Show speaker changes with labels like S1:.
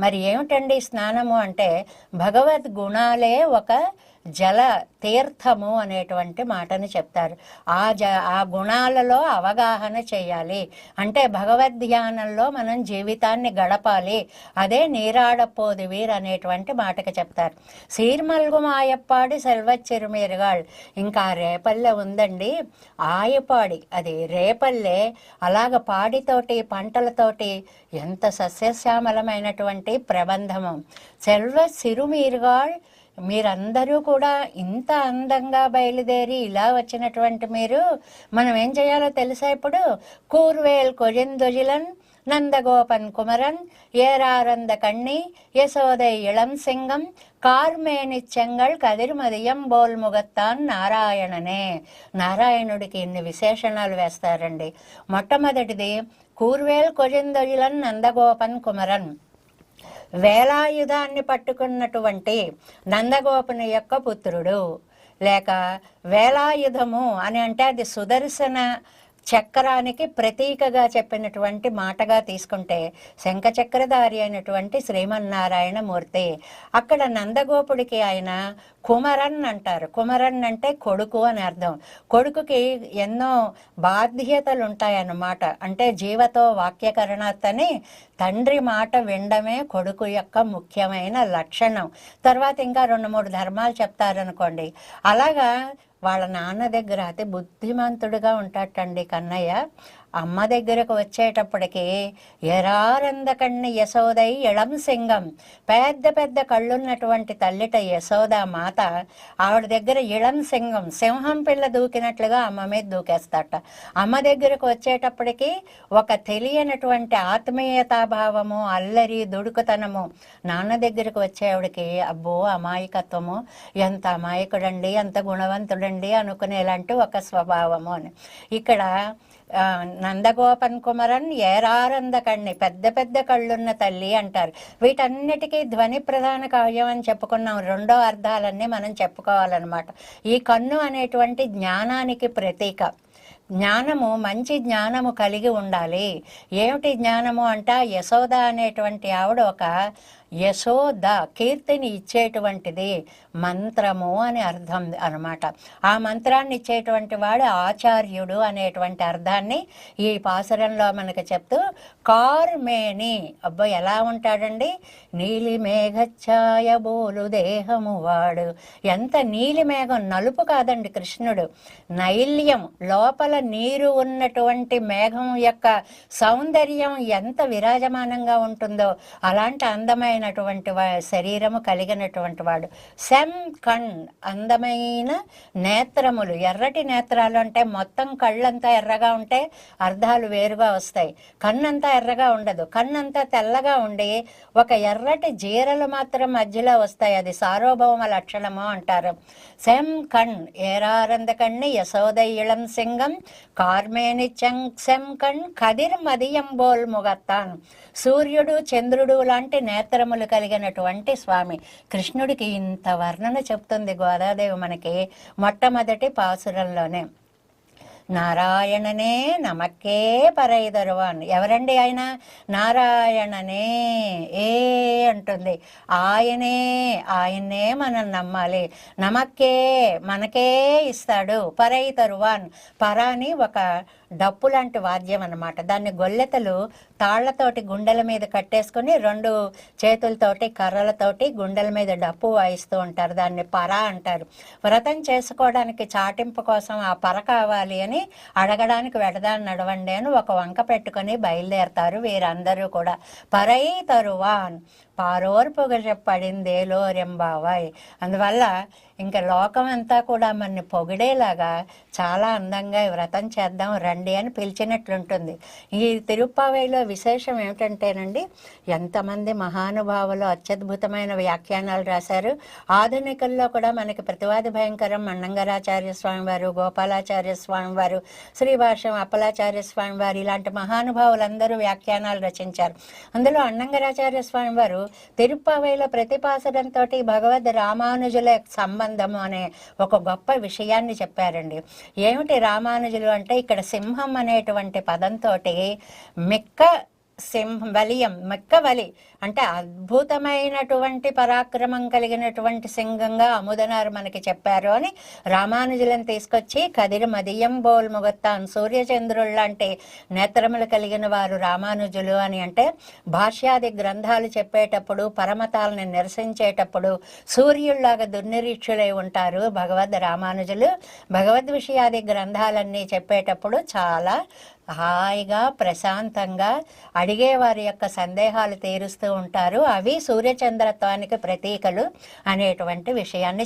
S1: మరి ఏమిటండి స్నానము అంటే భగవద్ గుణాలే ఒక జల తీర్థము అనేటువంటి మాటని చెప్తారు. ఆ జ ఆ గుణాలలో అవగాహన చేయాలి. అంటే భగవద్ ధ్యానంలో మనం జీవితాన్ని గడపాలి. అదే నీరాడపోదివీర్ అనేటువంటి మాటకి చెప్తారు. సీర్మల్గు మాయప్పాడి సెల్వచ్చిరుమీరుగాళ్ళు ఇంకా రేపల్లె ఉందండి. ఆయపాడి అది రేపల్లె. అలాగ పాడితోటి పంటలతోటి ఎంత సస్యశ్యామలమైన సస్యశ్యామలమైనటువంటి ప్రబంధము. సెల్వ సిరుమీరుగాళ్ మీరందరూ కూడా ఇంత అందంగా బయలుదేరి ఇలా వచ్చినటువంటి మీరు మనం ఏం చేయాలో తెలుసా ఇప్పుడు? కూర్వేల్ కొజిందొజిలన్ నందగోపన్ కుమరన్ ఏరారంద కண்ணి యశోదై ఇళం సింగం కార్మేని చెంగళ్ కదిరిమదియం బోల్ముగత్తాన్ నారాయణనే. నారాయణుడికి ఇన్ని విశేషణాలు వేస్తారండి. మొట్టమొదటిది కూర్వేల్ కొజిందొజిలన్ నందగోపన్ కుమరన్. వేలాయుధాన్ని పట్టుకున్నటువంటి నందగోపన యొక్క పుత్రుడు. లేక వేలాయుధము అని అంటే అది సుదర్శన చక్రానికి ప్రతీకగా చెప్పినటువంటి మాటగా తీసుకుంటే శంఖచక్రధారి అయినటువంటి శ్రీమన్నారాయణ మూర్తి అక్కడ నందగోపుడికి ఆయన కుమరన్ అంటారు. కుమరన్ అంటే కొడుకు అని అర్థం. కొడుకుకి ఎన్నో బాధ్యతలు ఉంటాయన్నమాట అంటే జీవతో వాక్యకరణతని తండ్రి మాట వినడమే కొడుకు యొక్క ముఖ్యమైన లక్షణం. తర్వాత ఇంకా రెండు మూడు ధర్మాలు చెప్తారనుకోండి. అలాగా వాళ్ళ నాన్న దగ్గర అయితే బుద్ధిమంతుడుగా ఉంటాటండి కన్నయ్య. అమ్మ దగ్గరకు వచ్చేటప్పటికి ఎరారందకన్న యశోదై ఇళం సింగం పెద్ద పెద్ద కళ్ళున్నటువంటి తల్లిట యశోద మాత ఆవిడ దగ్గర ఇళం సింగం సింహం పిల్ల దూకినట్లుగా అమ్మ మీద దూకేస్తాట. అమ్మ దగ్గరకు వచ్చేటప్పటికి ఒక తెలియనటువంటి ఆత్మీయతాభావము అల్లరి దుడుకుతనము నాన్న దగ్గరకు వచ్చేవాడికి అబ్బో అమాయకత్వము. ఎంత అమాయకుడండి ఎంత గుణవంతుడండి అనుకునేలాంటి ఒక స్వభావము అని. ఇక్కడ నందగోపన్ కుమరన్ ఏరారంద పెద్ద పెద్ద కళ్ళున్న తల్లి అంటారు. వీటన్నిటికీ ధ్వని ప్రధాన కావ్యం అని చెప్పుకున్నాం. రెండో అర్థాలన్నీ మనం చెప్పుకోవాలన్నమాట. ఈ కన్ను అనేటువంటి జ్ఞానానికి ప్రతీక. జ్ఞానము మంచి జ్ఞానము కలిగి ఉండాలి. ఏమిటి జ్ఞానము అంట యశోద అనేటువంటి ఆవిడ ఒక యశోద కీర్తిని ఇచ్చేటువంటిది మంత్రము అని అర్థం అనమాట. ఆ మంత్రాన్ని ఇచ్చేటువంటి వాడు ఆచార్యుడు అనేటువంటి అర్థాన్ని ఈ పాసురంలో మనకు చెప్తూ కార్మేని అబ్బో ఎలా ఉంటాడండి? నీలి మేఘఛాయ బోలు దేహము వాడు. ఎంత నీలి మేఘం నలుపు కాదండి కృష్ణుడు. నైల్యం లోపల నీరు ఉన్నటువంటి మేఘం యొక్క సౌందర్యం ఎంత విరాజమానంగా ఉంటుందో అలాంటి అందమైన అందమైనటువంటి శరీరము కలిగినటువంటి వాడు. సెమ్ కణ్ అందమైన నేత్రములు. ఎర్రటి నేత్రాలు అంటే మొత్తం కళ్ళంతా ఎర్రగా ఉంటే అర్థాలు వేరుగా వస్తాయి. కన్నంతా ఎర్రగా ఉండదు. కన్నంతా తెల్లగా ఉండి ఒక ఎర్రటి జీరలు మాత్రం మధ్యలో వస్తాయి. అది సార్వభౌమ లక్షణము అంటారు. సెమ్ కణ్ ఏరారంద కణ్ణి యశోద ఇళం సింగం కార్మేని చెం సెమ్ కణ్ కదిర్ మదియం బోల్ ముగత్తాన్. సూర్యుడు చంద్రుడు లాంటి నేత్రములు కలిగినటువంటి స్వామి. కృష్ణుడికి ఇంత వర్ణన చెప్తుంది గోదాదేవి మనకి మొట్టమొదటి పాసురంలోనే. నారాయణనే నమక్కే పరైదరువాన్ ఎవరండి ఆయన? నారాయణనే. ఏ అంటుంది. ఆయనే ఆయన్నే మనం నమ్మాలి. నమక్కే మనకే ఇస్తాడు పరై తరువాన్ పరాని ఒక డప్పు లాంటి వాద్యం అన్నమాట. దాన్ని గొల్లెతలు తాళ్ళతోటి గుండెల మీద కట్టేసుకుని రెండు చేతులతోటి కర్రలతోటి గుండెల మీద డప్పు వాయిస్తూ ఉంటారు. దాన్ని పర అంటారు. వ్రతం చేసుకోవడానికి చాటింపు కోసం ఆ పర కావాలి అని అడగడానికి వెడదాన్ని నడవండి అని ఒక వంక పెట్టుకొని బయలుదేరతారు వీరందరూ కూడా. పరై తరువాన్. పారోర్పుగ పడిందేలో రెంబావాయ్ అందువల్ల ఇంకా లోకం అంతా కూడా మనని పొగిడేలాగా చాలా అందంగా వ్రతం చేద్దాం రండి అని పిలిచినట్లుంటుంది. ఈ తిరుప్పావైలో విశేషం ఏమిటంటేనండి ఎంతమంది మహానుభావులు అత్యద్భుతమైన వ్యాఖ్యానాలు రాశారు. ఆధునికల్లో కూడా మనకి ప్రతివాది భయంకరం. మన్నంగరాచార్య స్వామి వారు గోపాలాచార్య స్వామి వారు శ్రీభాష్యం అప్పలాచార్య స్వామి వారు ఇలాంటి మహానుభావులందరూ వ్యాఖ్యానాలు రచించారు. అందులో అన్నంగరాచార్య స్వామి వారు ప్రతిపాసనంతో భగవద్ రామానుజుల సంబంధము అనే ఒక గొప్ప విషయాన్ని చెప్పారండి. ఏమిటి రామానుజులు అంటే ఇక్కడ సింహం అనేటువంటి పదంతో మిక్క సింహ బలియం మెక్క వలి అంటే అద్భుతమైనటువంటి పరాక్రమం కలిగినటువంటి సింగంగా అముదనారు మనకి చెప్పారు అని రామానుజులను తీసుకొచ్చి కదిరి మదియం బోల్ ముగత్తాన్ సూర్యచంద్రుడు లాంటి నేత్రములు కలిగిన వారు రామానుజులు అని అంటే భాష్యాది గ్రంథాలు చెప్పేటప్పుడు పరమతాలను నిరసించేటప్పుడు సూర్యుల్లాగా దుర్నిరీక్షులై ఉంటారు భగవద్ రామానుజులు. భగవద్ విషయాది గ్రంథాలన్నీ చెప్పేటప్పుడు చాలా హాయిగా ప్రశాంతంగా అడిగే వారి యొక్క సందేహాలు తీరుస్తూ ఉంటారు. అవి సూర్యచంద్రత్వానికి ప్రతీకలు అనేటువంటి విషయాన్ని